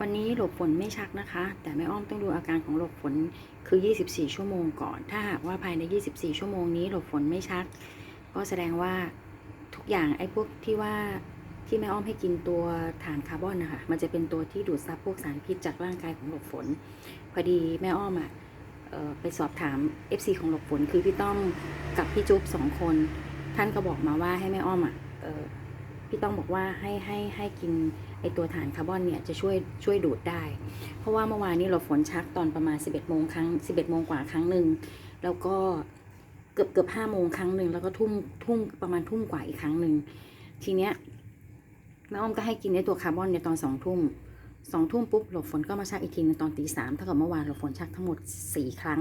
วันนี้หลบฝนไม่ชักนะคะ แต่แม่อ้อมต้องดูอาการของหลบฝนคือ 24 ชั่วโมงก่อน ถ้าหากว่าภายใน 24 ชั่วโมงนี้หลบฝนไม่ชัก ก็แสดงว่าทุกอย่างไอ้พวกที่ว่าที่แม่อ้อมให้กินตัวฐานคาร์บอนนะคะมันจะเป็นตัวที่ดูดซับพวกสารพิษจากร่างกายของหลบฝน พอดีแม่อ้อมอะเอ่อไปสอบถาม FC ของหลบฝนคือพี่ต้อมกับพี่จุ๊บสองคน ท่านก็บอกมาว่าให้แม่อ้อมอะเอ่อ พี่ต้องบอกว่าให้ให้ให้กินไอตัวฐานคาร์บอนเนี่ยจะช่วยช่วยดูดได้ เพราะว่าเมื่อวานนี้เราฝนชักตอนประมาณ 11โมงครั้ง 11โมงกว่าครั้งหนึ่งแล้วก็เกือบเกือบ5โมงครั้งหนึ่งแล้วก็ทุ่มทุ่มประมาณทุ่มกว่าอีกครั้งหนึ่งทีเนี้ยแม่อ้อมก็ให้กินไอตัวคาร์บอนเนี่ยตอนสองทุ่มสองทุ่มปุ๊บหลบฝนก็มาชักอีกทีนึงตอนตีสามเท่ากับเมื่อวานหลบฝนชักทั้งหมดสี่ครั้ง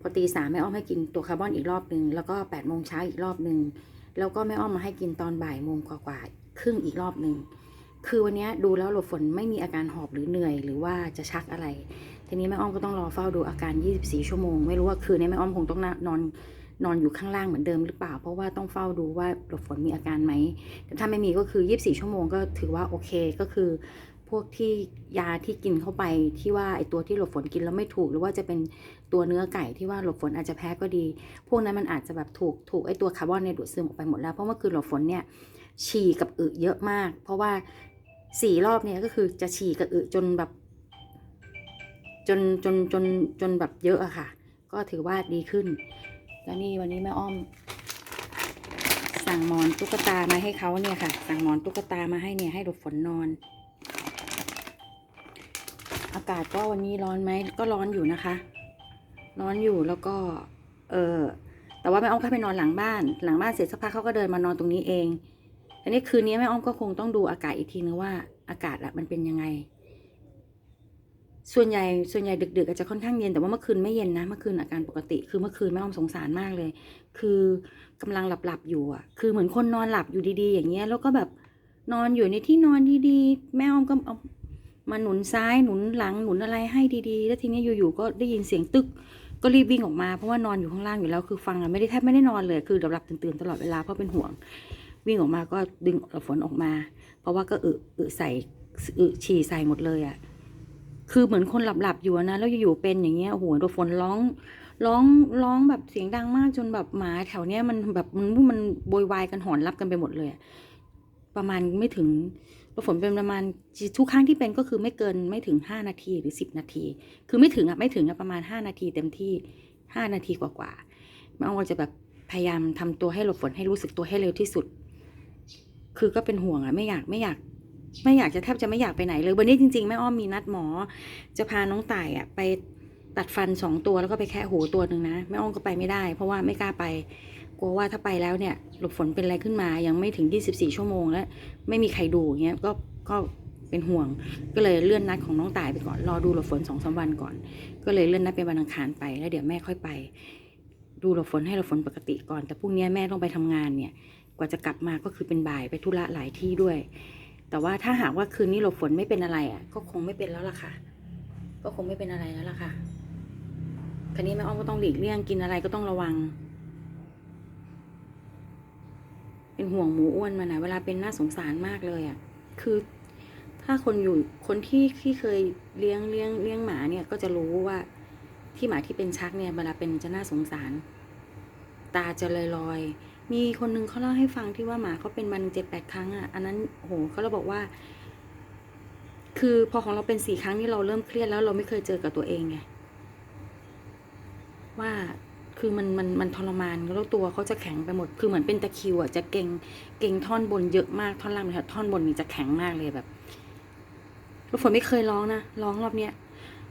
พอตีสามแม่อ้อมให้กินตัวคาร์บอนอีกรอบหนึ่งแล้วก็แปดโมงเช้าอีกรอบหนึ่ง แล้วก็แม่อ้อมมาให้กินตอนบ่ายโมงกว่าๆครึ่งอีกรอบหนึ่งคือวันนี้ดูแล้วหลบฝนไม่มีอาการหอบหรือเหนื่อยหรือว่าจะชักอะไร ทีนี้แม่อ้อมก็ต้องรอเฝ้าดูอาการ 24 ชั่วโมง ไม่รู้ว่าคืนนี้แม่อ้อมคงต้องนอนนอนอยู่ข้างล่างเหมือนเดิมหรือเปล่า เพราะว่าต้องเฝ้าดูว่าหลบฝนมีอาการไหมแต่ถ้าไม่มีก็คือ 24 ชั่วโมงก็ถือว่าโอเค ก็คือ วกที่ยาที่กินเข้าไปที่ว่าไอตัวที่หลบฝนกินแล้วไม่ถูก หรือว่าจะเป็นตัวเนื้อไก่ที่ว่าหลบฝนอาจจะแพ้ก็ดี พวกนั้นมันอาจจะแบบถูกถูกไอตัวคาร์บอนเนี่ยดูดซึมออกไปหมดแล้วเพราะเมื่อคืนหลบฝนเนี่ยฉี่กับอึเยอะมาก เพราะว่าสี่รอบเนี่ยก็คือจะฉี่กับอึจนแบบ จนจนจนจนแบบเยอะอะค่ะ ก็ถือว่าดีขึ้น แล้วนี่วันนี้แม่อ้อม สั่งหมอนตุ๊กตามาให้เขาเนี่ยค่ะ สั่งหมอนตุ๊กตามาให้เนี่ยให้หลบฝนนอน อากาศก็วันนี้ร้อนไหมก็ร้อนอยู่นะคะ ร้อนอยู่แล้วก็ เออแต่ว่าแม่อ้อมเข้าไปนอนหลังบ้าน หลังบ้านเสร็จสักพักเขาก็เดินมานอนตรงนี้เองอันนี้คืนนี้แม่อ้อมก็คงต้องดูอากาศอีกทีนึงว่าอากาศอะมันเป็นยังไง ส่วนใหญ่ส่วนใหญ่ดึกๆอาจจะค่อนข้างเย็นแต่ว่าเมื่อคืนไม่เย็นนะเมื่อคืนอาการปกติ คือเมื่อคืนแม่อ้อมสงสารมากเลย คือกำลังหลับๆอยู่อะ คือเหมือนคนนอนหลับอยู่ดีๆ อย่างเงี้ยแล้วก็แบบนอนอยู่ในที่นอนดีๆ แม่อ้อมก็เอา มาหนุนซ้ายหนุนหลังหนุนอะไรให้ดีๆ แล้วทีนี้อยู่ๆก็ได้ยินเสียงตึก ก็รีบวิ่งออกมาเพราะว่านอนอยู่ข้างล่างอยู่แล้วคือฟังอะไม่ได้แทบไม่ได้นอนเลย คือหลับๆตื่นๆตลอดเวลาเพราะเป็นห่วง วิ่งออกมาก็ดึงฝนออกมา เพราะว่าก็อึอึใส่อึฉี่ใส่หมดเลยอะ่ะคือเหมือนคนหลับๆอยู่นะแล้วอยู่ๆเป็นอย่างเงี้ยโอ้โหตัวฝนร้องร้องร้องแบบเสียงดังมากจนแบบหมาแถวเนี้ยมันแบบมันมันโวยวายกันหอนรับกันไปหมดเลย ประมาณไม่ถึง ฝนเป็นประมาณทุกครั้งที่เป็นก็คือไม่เกินไม่ถึงห้านาทีหรือสิบนาที คือไม่ถึงอะไม่ถึงอะประมาณห้านาทีเต็มที่ห้านาทีกว่าๆแม่อ้อมก็จะแบบพยายามทำตัวให้หลบฝนให้รู้สึกตัวให้เร็วที่สุด คือก็เป็นห่วงอะไม่อยากไม่อยาก ไม่อยากจะแทบจะไม่อยากไปไหนเลยวันนี้จริงๆแม่อ้อมมีนัดหมอ จะพาน้องต่ายอะไปตัดฟันสองตัวแล้วก็ไปแค่หูตัวหนึ่งนะแม่อ้อมก็ไปไม่ได้ เพราะว่าไม่กล้าไป กลัวว่าถ้าไปแล้วเนี่ยหลบฝนเป็นอะไรขึ้นมายังไม่ถึง 24 ชั่วโมงแล้ว ไม่มีใครดูอย่างเงี้ยก็ก็เป็นห่วง ก็เลยเลื่อนนัดของน้องต่ายไปก่อนรอดูหลบฝนสองสามวันก่อน ก็เลยเลื่อนนัดเป็นวันอังคารไปแล้วเดี๋ยวแม่ค่อยไป ดูหลบฝนให้หลบฝนปกติก่อน แต่พรุ่งนี้แม่ต้องไปทำงานเนี่ยกว่าจะกลับมาก็คือเป็นบ่ายไปธุระหลายที่ด้วย แต่ว่าถ้าหากว่าคืนนี้หลบฝนไม่เป็นอะไรอะก็คงไม่เป็นแล้วล่ะค่ะ ก็คงไม่เป็นอะไรแล้วล่ะค่ะคันนี้แม่อ้อมก็ต้องหลีกเลี่ยงกินอะไรก็ต้องระวัง เป็นห่วงหมูอ้วนมานะเวลาเป็นน่าสงสารมากเลยอะ คือถ้าคนอยู่คนที่ที่เคยเลี้ยงเลี้ยงเลี้ยงหมาเนี่ยก็จะรู้ว่าที่หมาที่เป็นชักเนี่ยเวลาเป็นจะน่าสงสาร ตาจะลอยลอยๆมีคนนึงเขาเล่าให้ฟังที่ว่าหมาเขาเป็นมันเจ็ดแปดครั้งอะอันนั้นโหเขาเราบอกว่า คือพอของเราเป็นสี่ครั้งนี่เราเริ่มเครียดแล้วเราไม่เคยเจอกับตัวเองไงว่า คือมันมันมันทรมานแล้วตัวเขาจะแข็งไปหมด คือเหมือนเป็นตะคิวอะจะเก่งเก่งท่อนบนเยอะมากท่อนล่างมันท่อนบนนี่จะแข็งมากเลยแบบล้วฝนไม่เคยร้องนะร้องรอบเนี้ย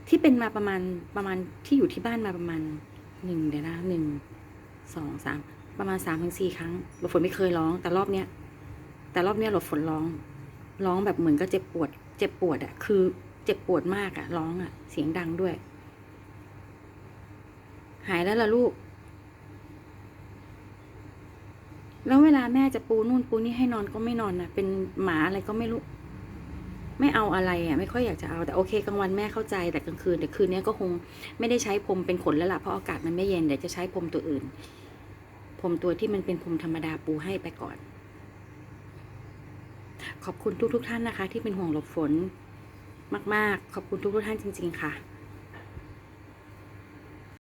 ที่เป็นมาประมาณประมาณที่อยู่ที่บ้านมาประมาณหนึ่งเดี๋ยวนะหนึ่งสองสามประมาณสามถึงสี่ครั้งหลบฝนไม่เคยร้อง แต่รอบเนี้ยแต่รอบเนี้ยหลบฝนร้อง ร้องแบบเหมือนก็เจ็บปวด เจ็บปวดอะคือเจ็บปวดมากอะร้องอะเสียงดังด้วย หายแล้วล่ะลูก แล้วเวลาแม่จะปูนู่นปูนี่ให้นอนก็ไม่นอนนะเป็นหมาอะไรก็ไม่รู้ ไม่เอาอะไรอะ ไม่ค่อยอยากจะเอาแต่โอเคกลางวันแม่เข้าใจแต่กลางคืนเดี๋ยวคืนนี้ก็คงไม่ได้ใช้พรมเป็นขนแล้วล่ะเพราะอากาศมันไม่เย็นเดี๋ยวจะใช้พรมตัวอื่นพรมตัวที่มันเป็นพรมธรรมดาปูให้ไปก่อน ขอบคุณทุกทุกท่านนะคะ ที่เป็นห่วงหลบฝนมาก ๆ ขอบคุณทุกๆท่านจริง ๆ ค่ะ